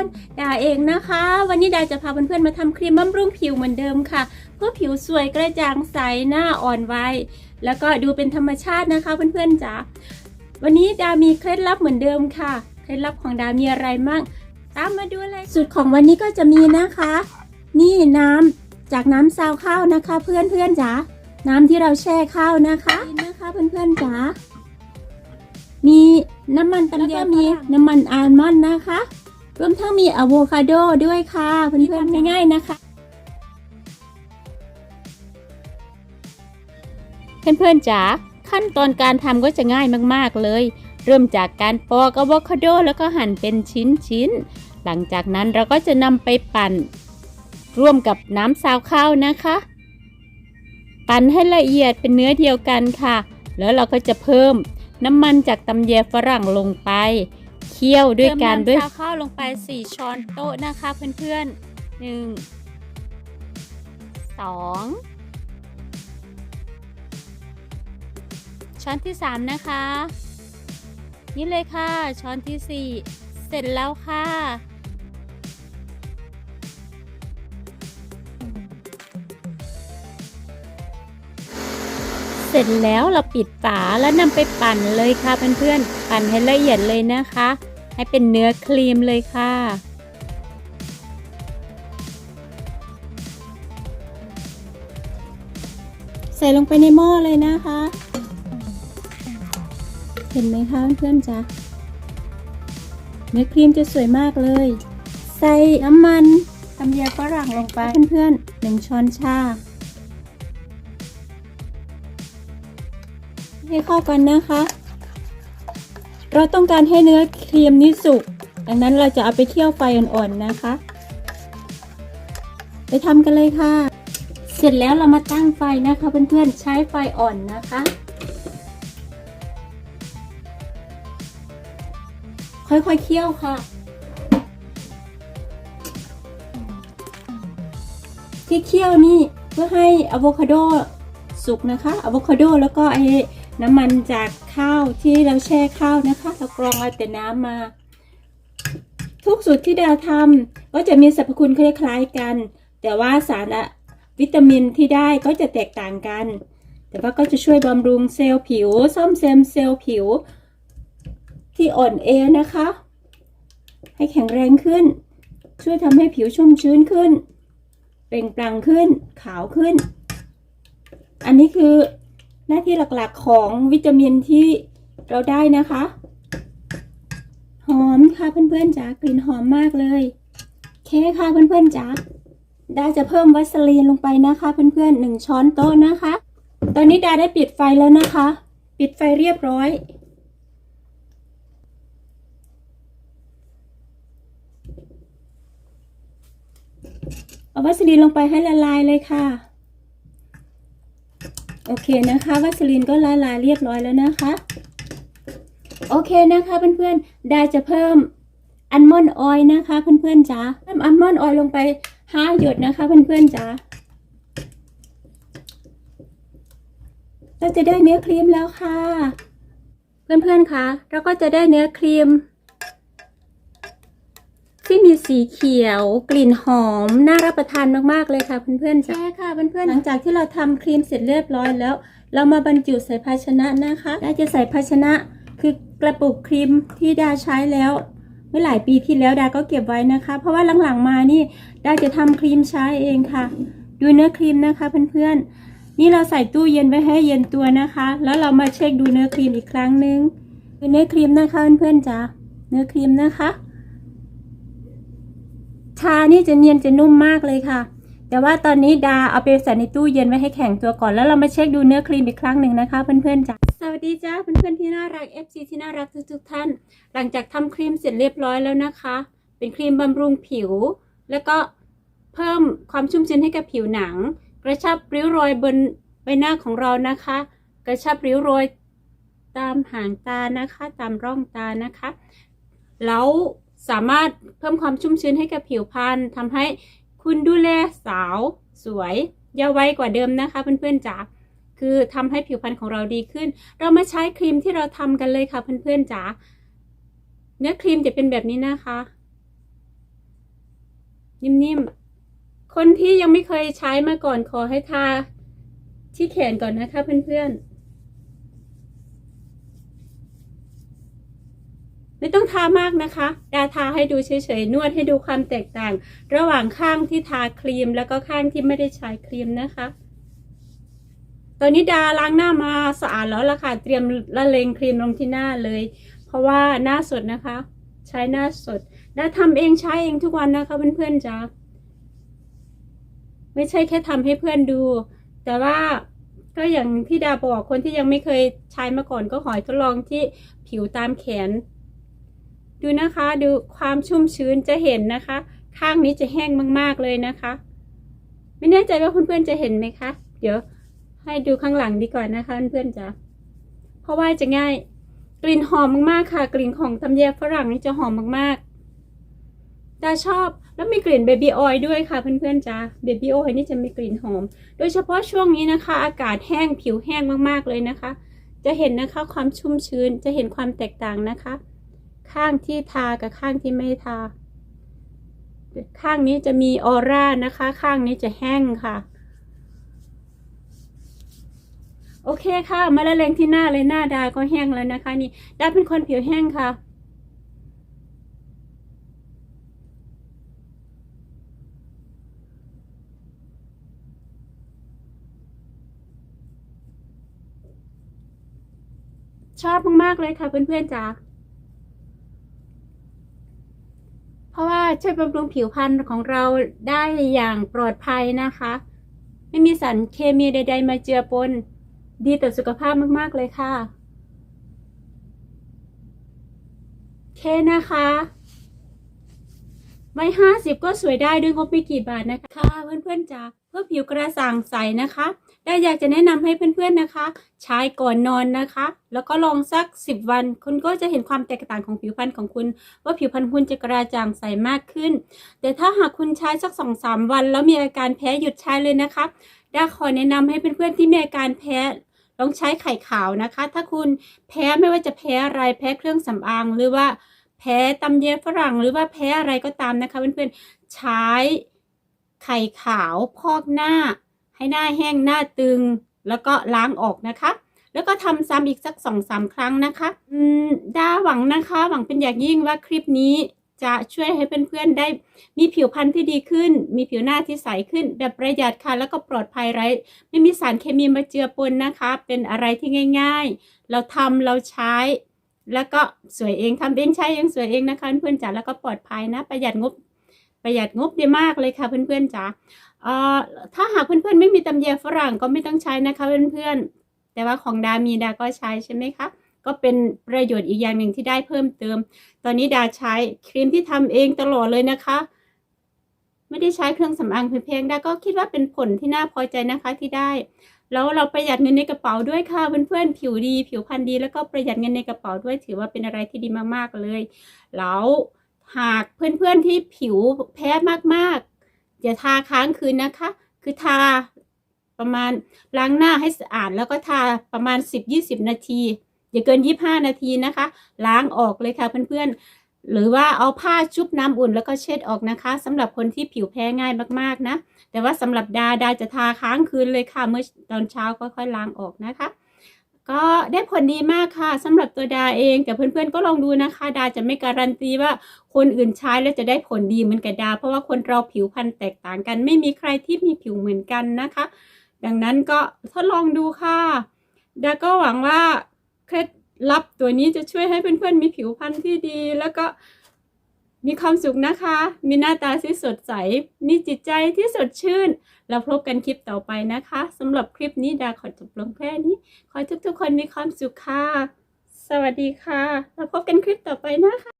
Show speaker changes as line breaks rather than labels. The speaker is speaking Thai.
คนดาเองนะคะ วันนี้ดาจะพาเพื่อนๆมาทำครีมบำรุงผิวเหมือนเดิมค่ะ เพื่อผิวสวยกระจ่างใสหน้าอ่อนวัยแล้วก็ดูเป็นธรรมชาตินะคะเพื่อนๆจ๋าวันนี้ดามีเคล็ดลับเหมือนเดิมค่ะ เคล็ดลับของดามีอะไรมั่งตามมาดูเลยสูตรของวันนี้ก็จะมีนะคะ นี่น้ำจากน้ำซาวข้าวนะคะ เพื่อนๆจ๋าน้ำที่เราแช่ข้าวนะคะนี่นะคะเพื่อนๆจ๋ามีน้ำมันตะเกียบมีน้ำมันอัลมอนด์นะคะ รวมทั้งมีอะโวคาโดด้วยค่ะ เพื่อนๆง่ายๆนะคะ เพื่อนๆจ๋าขั้นตอนการทำก็จะง่ายมากๆเลย เริ่มจากการปอกอะโวคาโดแล้วก็หั่นเป็นชิ้นๆ หลังจากนั้นเราก็จะนำไปปั่น ร่วมกับน้ำซาวข้าวนะคะ ปั่นให้ละเอียดเป็นเนื้อเดียวกันค่ะ แล้วเราก็จะเพิ่มน้ำมันจากตำแยฝรั่งลงไป เคี่ยวด้วยกันด้วยข้าวลงไป 4 ช้อนโต๊ะนะคะเพื่อนๆ1 2ช้อนที่ 3 นะคะ นี่เลยค่ะ ช้อนที่ 4 เสร็จแล้วค่ะ เสร็จแล้วเราปิดฝาแล้วนำไปปั่นเลยค่ะเพื่อนๆ ปั่นให้ละเอียดเลยนะคะ ให้เป็นเนื้อครีมเลยค่ะใส่ลงไปในหม้อเลยนะคะ เห็นไหมคะเพื่อนๆจ๊ะเนื้อครีมจะสวยมากเลย ใส่น้ำมันตำยาฝรั่งลงไปเพื่อนๆหนึ่งช้อนชา ให้เข้ากันนะคะ เราต้องการให้เนื้อครีมนี้สุกดังนั้นเราจะเอาไปเคี่ยวไฟอ่อนๆนะคะ ไปทำกันเลยค่ะ เสร็จแล้วเรามาตั้งไฟนะคะเพื่อนๆใช้ไฟอ่อนนะคะ ค่อยๆเคี่ยวค่ะที่เคี่ยวนี่เพื่อให้อะโวคาโดสุกนะคะอะโวคาโดแล้วก็ไอ้ น้ำมันจากข้าวที่เราแช่ข้าวนะคะ เรากรองเอาแต่น้ำมา ทุกสูตรที่ดาวทำก็จะมีสรรพคุณคล้ายๆกัน แต่ว่าสารวิตามินที่ได้ก็จะแตกต่างกัน แต่ว่าก็จะช่วยบำรุงเซลล์ผิว ซ่อมแซมเซลล์ผิว ที่อ่อนแอนะคะ ให้แข็งแรงขึ้น ช่วยทำให้ผิวชุ่มชื้นขึ้น เปล่งปลั่งขึ้น ขาวขึ้น อันนี้คือ หน้าที่หลักๆของวิตามินที่เราได้นะคะ หอมค่ะเพื่อนๆจ๋ากลิ่นหอมมากเลย เคกค่ะเพื่อนๆจ๋าดาจะเพิ่มวัสลีนลงไปนะคะ เพื่อนๆหนึ่งช้อนโต๊ะนะคะ ตอนนี้ดาได้ปิดไฟแล้วนะคะ ปิดไฟเรียบร้อยเอาวัสลีนลงไปให้ละลายเลยค่ะ โอเคนะคะวัสลีนก็ละลายเรียบร้อยแล้วนะคะ โอเคนะคะเพื่อนๆไดาจะเพิ่มอัลมอนด์ออยล์นะคะเพื่อนๆจ๋าเพิ่มอัลมอนด์ออยล์ลงไปห้าหยดนะคะเพื่อนๆจ๋าเราจะได้เนื้อครีมแล้วค่ะ เพื่อนๆคะเราก็จะได้เนื้อครีม ที่มีสีเขียวกลิ่นหอม น่ารับประทานมากๆเลยค่ะเพื่อนๆจ้าค่ะเพื่อนๆหลังจากที่เราทำครีมเสร็จเรียบร้อยแล้ว เรามาบรรจุใส่ภาชนะนะคะดาจะใส่ภาชนะคือกระปุกครีมที่ดาใช้แล้วเมื่อหลายปีที่แล้วดาก็เก็บไว้นะคะ เพราะว่าหลังๆมานี่ดาจะทำครีมใช้เองค่ะ ดูเนื้อครีมนะคะเพื่อนๆนี่เราใส่ตู้เย็นไว้ให้เย็นตัวนะคะ แล้วเรามาเช็คดูเนื้อครีมอีกครั้งหนึ่งดูเนื้อครีมนะคะเพื่อนๆจ้าเนื้อครีมนะคะ ชานี่จะเนียนจะนุ่มมากเลยค่ะ แต่ว่าตอนนี้ดาเอาไปใส่ในตู้เย็นไว้ให้แข็งตัวก่อนแล้วเรามาเช็คดูเนื้อครีมอีกครั้งหนึ่งนะคะ เพื่อนๆจ้าสวัสดีจ้าเพื่อนๆที่น่ารัก FC ที่น่ารักทุกๆท่าน หลังจากทำครีมเสร็จเรียบร้อยแล้วนะคะ เป็นครีมบำรุงผิว แล้วก็เพิ่มความชุ่มชื้นให้กับผิวหนัง กระชับริ้วรอยบนใบหน้าของเรานะคะ กระชับริ้วรอยตามหางตานะคะ ตามร่องตานะคะ แล้ว สามารถเพิ่มความชุ่มชื้นให้กับผิวพรรณทำให้คุณดูแลสาวสวยเยาว์วัยกว่าเดิมนะคะเพื่อนๆจ๋าคือทำให้ผิวพรรณของเราดีขึ้น เรามาใช้ครีมที่เราทำกันเลยค่ะเพื่อนๆจ๋าเนื้อครีมจะเป็นแบบนี้นะคะ นิ่มๆ คนที่ยังไม่เคยใช้มาก่อนขอให้ทาที่แขนก่อนนะคะเพื่อนๆ ไม่ต้องทามากนะคะ ดาทาให้ดูเฉยๆ นวดให้ดูความแตกต่าง ระหว่างข้างที่ทาครีมแล้วก็ข้างที่ไม่ได้ใช้ครีมนะคะ ตอนนี้ดาล้างหน้ามาสะอาดแล้วล่ะค่ะ เตรียมละเลงครีมลงที่หน้าเลย เพราะว่าหน้าสดนะคะ ใช้หน้าสด ดาทำเองใช้เองทุกวันนะคะเพื่อนๆจ้าไม่ใช่แค่ทำให้เพื่อนดู แต่ว่าก็อย่างที่ดาบอกคนที่ยังไม่เคยใช้มาก่อนก็ขอทดลองที่ผิวตามแขน ดูนะคะดูความชุ่มชื้นจะเห็นนะคะ ข้างนี้จะแห้งมากๆเลยนะคะ ไม่แน่ใจว่าเพื่อนๆจะเห็นไหมคะ เดี๋ยวให้ดูข้างหลังดีก่อนนะคะเพื่อนๆจ้ะเพราะว่าจะง่ายกลิ่นหอมมากๆค่ะ กลิ่นของตำแยฝรั่งนี่จะหอมมากๆดาชอบแล้วมีกลิ่นเบบี้ออยด้วยค่ะเพื่อนๆจ้าเบบี้ออยนี่จะมีกลิ่นหอม โดยเฉพาะช่วงนี้นะคะ อากาศแห้งผิวแห้งมากๆเลยนะคะ จะเห็นนะคะความชุ่มชื้นจะเห็นความแตกต่างนะคะ ข้างที่ทากับข้างที่ไม่ทา ข้างนี้จะมีออร่านะคะ ข้างนี้จะแห้งค่ะ โอเคค่ะมาละเลงที่หน้าเลยหน้าดาก็แห้งแล้วนะคะ นี่ดาเป็นคนผิวแห้งค่ะชอบมาก ๆ เลยค่ะเพื่อน ๆจ๋า เพราะว่า ช่วยบำรุงผิวพรรณของเราได้อย่างปลอดภัยนะคะ ไม่มีสารเคมีใด ๆ มาเจือปน ดีต่อสุขภาพมากๆเลยค่ะเคนะคะไม่ห้าสิบก็สวยได้ด้วยงบไม่กี่บาทนะคะค่ะเพื่อนๆจ๋าเพื่อผิวกระจ่างใสนะคะ ได้อยากจะแนะนำให้เพื่อนๆนะคะ ใช้ก่อนนอนนะคะ แล้วก็ลองสัก 10 วัน คุณก็จะเห็นความแตกต่างของผิวพรรณของคุณ ว่าผิวพรรณคุณจะกระจ่างใสมากขึ้น แต่ถ้าหากคุณใช้สัก 2-3 วัน แล้วมีอาการแพ้หยุดใช้เลยนะคะดาขอแนะนำให้เพื่อนๆที่มีอาการแพ้ลองใช้ไข่ขาวนะคะ ถ้าคุณแพ้ไม่ว่าจะแพ้อะไรแพ้เครื่องสำอางหรือว่าแพ้ตำเยฝรั่งหรือว่าแพ้อะไรก็ตามนะคะเพื่อนๆใช้ไข่ขาวพอกหน้า ให้หน้าแห้งหน้าตึง แล้วก็ล้างออกนะคะ แล้วก็ทำซ้ำอีกสักสองสามครั้งนะคะอืมดาหวังนะคะ หวังเป็นอย่างยิ่งว่าคลิปนี้จะช่วยให้เพื่อนๆได้มีผิวพรรณที่ดีขึ้น มีผิวหน้าที่ใสขึ้น แบบประหยัดค่ะ แล้วก็ปลอดภัยไร้ ไม่มีสารเคมีมาเจือปนนะคะ เป็นอะไรที่ง่ายๆ เราทำเราใช้ แล้วก็สวยเองทำเองใช้เองสวยเองนะคะเพื่อนๆจ๋าแล้วก็ปลอดภัยนะ ประหยัดงบ ประหยัดงบได้มากเลยค่ะเพื่อนๆจ๋าเอ่อถ้าหากเพื่อนๆไม่มีตำแยฝรั่งก็ไม่ต้องใช้นะคะเพื่อนๆ แต่ว่าของดามีดาก็ใช้ใช่ไหมคะก็เป็นประโยชน์อีกอย่างหนึ่งที่ได้เพิ่มเติม ตอนนี้ดาใช้ครีมที่ทำเองตลอดเลยนะคะ ไม่ได้ใช้เครื่องสำอางแพงๆดาก็คิดว่าเป็นผลที่น่าพอใจนะคะที่ได้ แล้วเราประหยัดเงินในกระเป๋าด้วยค่ะเพื่อนๆผิวดี ผิวพรรณดีแล้วก็ประหยัดเงินในกระเป๋าด้วยถือว่าเป็นอะไรที่ดีมากๆเลย แล้ว หากเพื่อนๆที่ผิวแพ้มากๆ อย่าทาค้างคืนนะคะ คือทาประมาณล้างหน้าให้สะอาดแล้วก็ทาประมาณ 10-20 นาที อย่าเกิน 25 นาทีนะคะ ล้างออกเลยค่ะเพื่อนๆ หรือว่าเอาผ้าชุบน้ำอุ่นแล้วก็เช็ดออกนะคะสำหรับคนที่ผิวแพ้ง่ายมากๆนะ แต่ว่าสำหรับดาดาจะทาค้างคืนเลยค่ะเมื่อตอนเช้าก็ค่อยล้างออกนะคะ ก็ได้ผลดีมากค่ะสำหรับตัวดาเอง แต่เพื่อนๆก็ลองดูนะคะ ดาจะไม่การันตีว่าคนอื่นใช้แล้วจะได้ผลดีเหมือนกับดา เพราะว่าคนเราผิวพรรณแตกต่างกัน ไม่มีใครที่มีผิวเหมือนกันนะคะ ดังนั้นก็ทดลองดูค่ะ ดาก็หวังว่าเคล็ดลับตัวนี้จะช่วยให้เพื่อนๆมีผิวพรรณที่ดีแล้วก็ มีความสุขนะคะ มีหน้าตาที่สดใส มีจิตใจที่สดชื่นแล้วพบกันคลิปต่อไปนะคะสำหรับคลิปนี้ดาขอจบลงแค่นี้ ขอทุกๆคนมีความสุขค่ะ สวัสดีค่ะแล้วพบกันคลิปต่อไปนะคะ